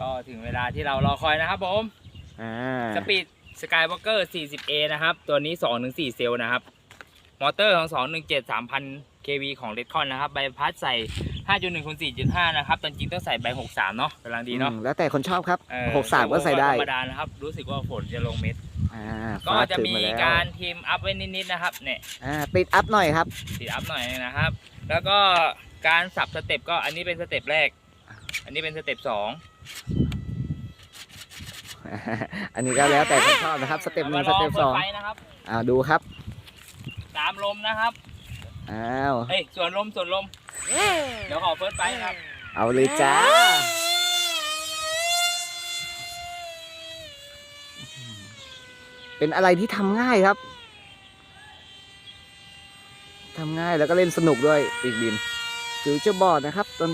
ก็ถึงเวลาที่เรารอคอยนะครับผมอ่าสปีดสกายวอล์กเกอร์ 40A นะครับ ตัวนี้ 2-4 เซลล์นะครับ มอเตอร์ของ 217 3,000 kV ของ r e d c o n นะครับ ใบพัดใส่ 5.1คูณ4.5 นะครับแต่จริงต้องใส่ใบ 63 เนาะกำลังดีเนาะอืมแล้วแต่คนชอบครับเออหกสามก็ใส่ได้ธรรมดานะครับ รู้สึกว่าฝนจะลงเม็ด อ่าก็ฟ้าจะถึงมีมาแล้วการทีมอัพไว้นิดๆนะครับเนี่ยอ่าติดอัพหน่อยครับติดอัพหน่อยนะครับ แล้วก็การสับสเต็ปก็อันนี้เป็นสเต็ปแรก อันนี้เป็นสเต็ปสอง อันนี้ก็แล้วแต่คนชอบนะครับ สเต็ปหนึ่งสเต็ปสองามาลปิดไฟนะครับอ่าดูครับ ตามลมนะครับ อ้าวเฮ้ยส่วนลมส่วนลม เดี๋ยวขอเฟิร์สไฟครับ เอาเลยจ้า เป็นอะไรที่ทำง่ายครับทำง่ายแล้วก็เล่นสนุกด้วยปีกบินฟิวเจอร์บอร์ดนะครับตอน